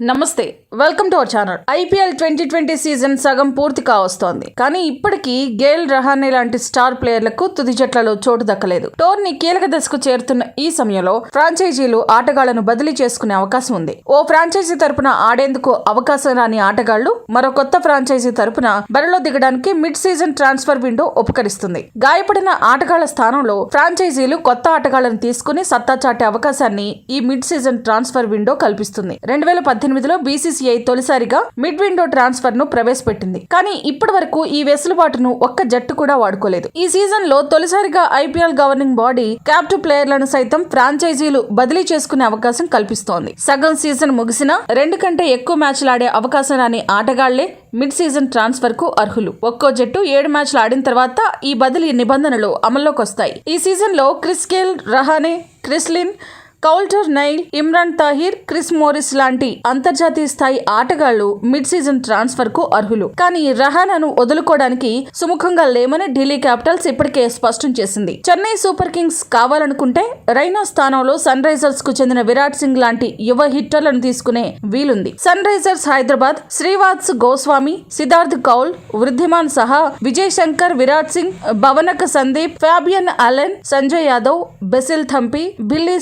నమస్తే welcome to our channel. IPL twenty twenty season సగం పూర్తి కావస్తోంది. కానీ ఇప్పటికీ గేల్ రహానే లాంటి స్టార్ ప్లేయర్లకు తుది జట్లలో చోటు దక్కలేదు. టోర్నీ కీలక దశకు చేరుతున్న ఈ సమయంలో ఫ్రాంచైజీలు ఆటగాళ్ళను బదిలీ చేసుకునే అవకాశం ఉంది. ఓ ఫ్రాంచైజీ తరపున ఆడేందుకు అవకాశం రాని ఆటగాళ్ళు మరో కొత్త ఫ్రాంచైజీ తరపున బరిలో దిగడానికి మిడ్ సీజన్ ట్రాన్స్ఫర్ విండో ఉపకరిస్తుంది. గాయపడిన ఆటగాళ్ళ స్థానంలో ఫ్రాంచైజీలు కొత్త ఆటగాళ్ళను తీసుకుని సత్తా చాటే అవకాశాన్ని ఈ మిడ్ సీజన్ ట్రాన్స్ఫర్ విండో కల్పిస్తుంది. రెండు వేల పద్దెనిమిదిలో బీసీసీఐ తొలిసారిగా మిడ్ విండో ట్రాన్స్ఫర్ను ప్రవేశపెట్టింది. కానీ ఇప్పటి వరకు ఈ వెసులుబాటును ఒక్క జట్టు కూడా వాడుకోలేదు. ఈ సీజన్లో తొలిసారిగా ఐపీఎల్ గవర్నింగ్ బాడీ క్యాప్టివ్ ప్లేయర్లను సైతం ఫ్రాంచైజీలు బదిలీ చేసుకునే అవకాశం కల్పిస్తోంది. సగం సీజన్ ముగిసినా రెండు కంటే ఎక్కువ మ్యాచ్లు ఆడే అవకాశం రాని ఆటగాళ్ళే మిడ్ సీజన్ ట్రాన్స్ఫర్కు అర్హులు. ఒక్కో జట్టు ఏడు మ్యాచ్లు ఆడిన తర్వాత ఈ బదిలీ నిబంధనలు అమల్లోకి వస్తాయి ఈ సీజన్లో Chris Gayle Rahane Chris Lynn Coulter Nile Imran Tahir Chris Morris లాంటి అంతర్జాతీయ స్థాయి ఆటగాళ్ళు మిడ్ సీజన్ ట్రాన్స్ఫర్కు అర్హులు. కానీ రహానాను వదులుకోవడానికి సుముఖంగా లేమని ఢిల్లీ క్యాపిటల్స్ ఇప్పటికే స్పష్టం చేసింది. చెన్నై సూపర్ కింగ్స్ కావాలనుకుంటే రైనా స్థానంలో సన్ రైజర్స్కు చెందిన విరాట్ సింగ్ లాంటి యువ హిట్టర్లను తీసుకునే వీలుంది. Sunrisers Hyderabad Shrivats Goswami Siddarth Kaul Wriddhiman Saha Vijay Shankar Virat Singh Bhavanaka Sandeep Fabian Allen Sanjay Yadav Basil Thampi Billy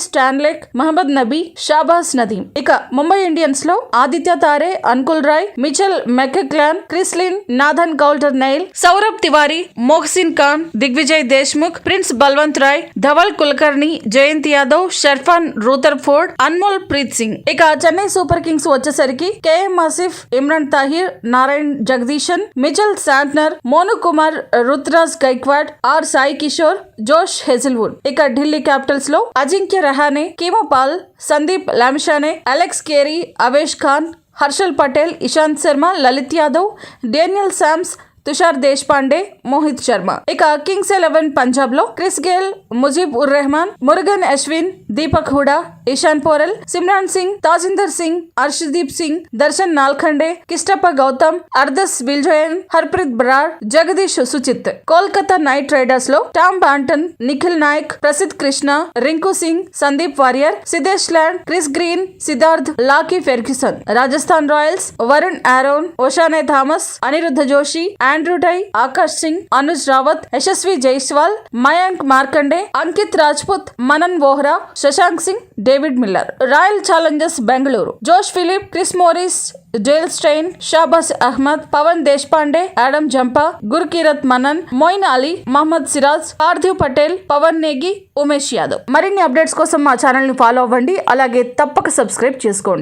Sheikh Mohammad Nabi Shahbaz Nadeem. ఇక Mumbai ఇండియన్స్లో Aditya Tare Ankul Roy Mitchell McClenaghan Chris Lynn Nathan Coulter Nile Saurabh Tiwary Mohsin Khan Digvijay Deshmukh Prince Balwant Rai Dhawal Kulkarni Jayant Yadav Sherfane Rutherford Anmolpreet Singh. ఇక Chennai super Kings వచ్చేసరికి KM Asif Imran Tahir Narayan Jagadeesan Mitchell Santner Monu Kumar Ruturaj Gaikwad R Sai Kishore Josh Hazlewood. ఇక Delhi క్యాపిటల్స్లో Ajinkya Rahane Keemo Paul Sandeep Lamichhane Alex Carey Avesh Khan Harshal Patel Ishant Sharma Lalit Yadav Daniel Sams Tushar Deshpande Mohit Sharma. ఇక Kings eleven పంజాబ్లో Chris Gayle Mujeeb Ur Rahman Murugan Ashwin Deepak Hooda Ishan Porel Simran Singh Tajinder Singh Arshdeep Singh Darshan Nalkande Krishnappa Gowtham Hardus Viljoen Harpreet Brar Jagadeesha Suchith. Kolkata knight రైడర్స్లో Tom Banton Nikhil Naik Prasidh Krishna Rinku Singh Sandeep Warrier Siddhesh Lad Chris Green Siddharth Lockie Ferguson. Rajasthan royals Varun Aaron Oshane Thomas Aniruddha Joshi Andrew Tye Akash Singh Anuj Rawat Yashasvi Jaiswal Mayank Markande Ankit Rajput Manan Vohra Shashank Singh David Miller royal challengers Bengaluru Josh Philippe Chris Morris Dale Steyn Shahbaz Ahmed Pavan Deshpande Adam Zampa Gurkeerat Mann Moeen Ali Mohammed Siraj Parthiv Patel Pavan Negi Umesh Yadav. మరిన్ని updates కోసం మా ఛానల్ని follow అవ్వండి అలాగే తప్పక subscribe చేసుకోండి.